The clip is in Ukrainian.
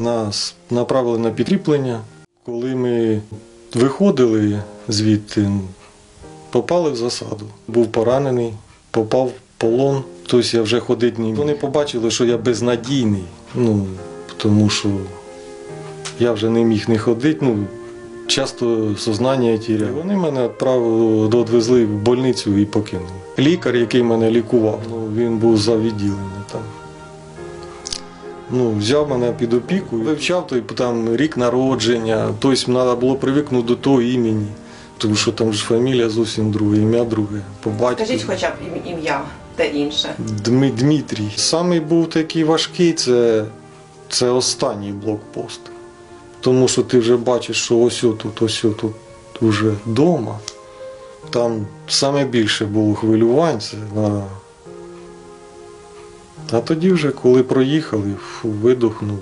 Нас направили на підкріплення. Коли ми виходили звідти, попали в засаду. Був поранений, попав в полон, тобто я вже ходити. Вони побачили, що я безнадійний, ну, тому що я вже не міг не ходити. Ну, часто сознання тіряв. Вони мене відправили, відвезли в больницю і покинули. Лікар, який мене лікував, ну, він був за відділенням там. Ну, взяв мене під опіку, вивчав той там рік народження, тобто треба було привикнути до того імені. Тому що там ж фамілія зовсім друга, ім'я друге. По батьку. Скажіть хоча б ім'я та інше. Дми, Дмитрій. Самий був такий важкий, це, це останній блокпост. Тому що ти вже бачиш, що ось тут, ось тут вже вдома. Там саме більше було хвилювань. Це на... А тоді вже, коли проїхали, фу, видохнув.